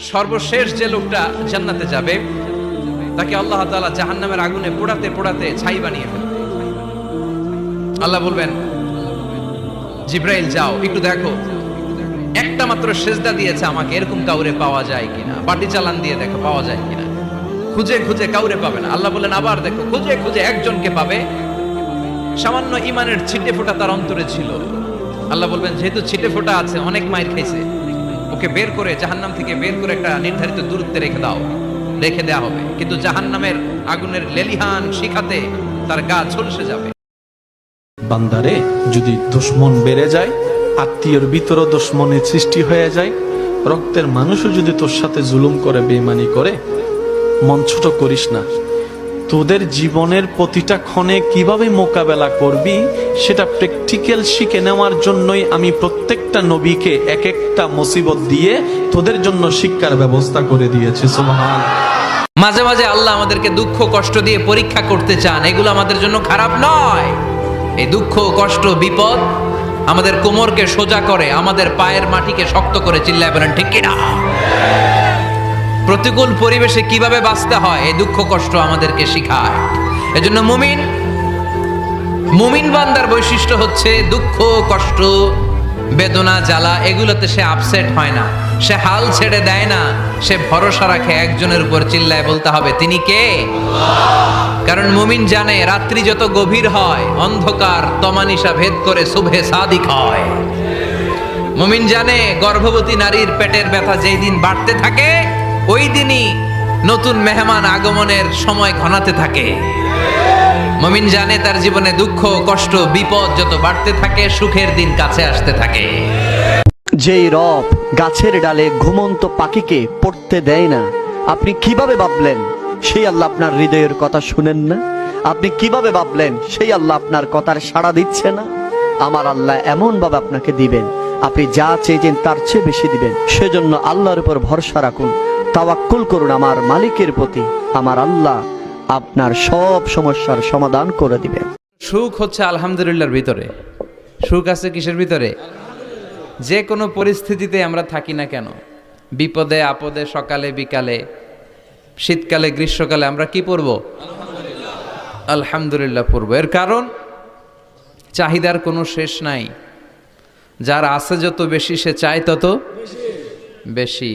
সর্বশেষ যে লোকটা জান্নাতে যাবে, তাকে আল্লাহ তাআলা জাহান্নামের আগুনে পোড়াতে পোড়াতে ছাই বানিয়ে ফেলবে। আল্লাহ বলবেন, জিব্রাইল, যাও, একটু দেখো। একটা মাত্র সেজদা দিয়েছে আমাকে, এরকম কাউরে পাওয়া যায় কিনা? পাটি চালান দিয়ে দেখো, পাওয়া যায় কিনা? খুঁজে খুঁজে কাউরে পাবে না। আল্লাহ বললেন, আবার দেখো, খুঁজে খুঁজে একজনকে পাবে। সামান্য ইমানের ছিটে ফোঁটা তার অন্তরে ছিল। আল্লাহ বলবেন, যেহেতু ছিটে ফোঁটা আছে, অনেক মায়ের খাইছে। ওকে বের করে জাহান্নাম থেকে বের করে একটা নির্ধারিত দূরত্বে রেখে দাও। রেখে দেওয়া হবে। কিন্তু জাহান্নামের আগুনের লেলিহান শিখাতে তার গা ঝলসে যাবে। বান্দারে, যদি দুশ্মন বেড়ে যায়, আত্মীয়র ভিতরও দুশ্মনের সৃষ্টি হয়ে যায়, রক্তের মানুষও যদি তোর সাথে জুলুম করে বেমানি করে, মন ছোট করিস না। তোদের জীবনের প্রতিটা ক্ষণে কীভাবে মোকাবেলা করবি, সেটা প্র্যাকটিক্যাল শিখে নেওয়ার জন্যই আমি প্রত্যেকটা নবীকে এক একটা মুসিবত দিয়ে তোদের জন্য শিক্ষার ব্যবস্থা করে দিয়েছি সুবহান মাঝে মাঝে আল্লাহ আমাদেরকে দুঃখ কষ্ট দিয়ে পরীক্ষা করতে চান, এগুলো আমাদের জন্য খারাপ নয়। এই দুঃখ কষ্ট, বিপদ আমাদের কোমরকে সোজা করে, আমাদের পায়ের মাটিকে শক্ত করে চিল্লায় বলেন, ঠিক কিনা? প্রতিকূল পরিবেশে কীভাবে বাঁচতে হয়? এই দুঃখ কষ্ট আমাদেরকে শিখায়। এজন্য মুমিন মুমিন বান্দার বৈশিষ্ট্য হচ্ছে দুঃখ, কষ্ট, বেদনা, জ্বালা, এগুলোতে সে আপসেট হয় না। সে হাল ছেড়ে দেয় না। সে ভরসা রাখে একজনের উপর, চিল্লায় বলতে হবে, তিনি কে? কারণ মুমিন জানে, রাত্রি যত গভীর হয়, অন্ধকার, তমানিসা ভেদ করে শুভে সাদিক হয়। মুমিন জানে, গর্ভবতী নারীর পেটের ব্যথা যেই দিন বাড়তে থাকে ওই দিনই নতুন মেহমান আগমনের সময় ঘনাতে থাকে। মমিন জানে তার জীবনে দুঃখ, কষ্ট, বিপদ যত বাড়তে থাকে, সুখের দিন কাছে আসতে থাকে। যেই রব গাছের ডালে ঘুমন্ত পাখিকে পড়তে দেয় না, আপনি কীভাবে ভাবলেন সেই আল্লাহ আপনার হৃদয়ের কথা শুনেন না? আপনি কীভাবে ভাবলেন সেই আল্লাহ আপনার কথার সাড়া দিচ্ছে না? আমার আল্লাহ এমন ভাবে আপনাকে দিবেন। আপনি যা চেয়েছেন তার চেয়ে বেশি দিবেন। সেজন্য আল্লাহর উপর ভরসা রাখুন। তাওয়াক্কুল করুন আমার মালিকের প্রতি। আমার আল্লাহ আপনার সব সমস্যার সমাধান করে দিবেন। সুখ হচ্ছে আলহামদুলিল্লাহর ভিতরে। সুখ আছে কিসের ভিতরে? যে কোনো পরিস্থিতিতে আমরা থাকি না কেন? বিপদে, আপদে, সকালে, বিকালে, শীতকালে, গ্রীষ্মকালে আমরা কি পড়ব? আলহামদুলিল্লাহ পড়ব। এর কারণ, চাহিদার কোনো শেষ নাই। যার আছে যত বেশি সে চায় তত বেশি।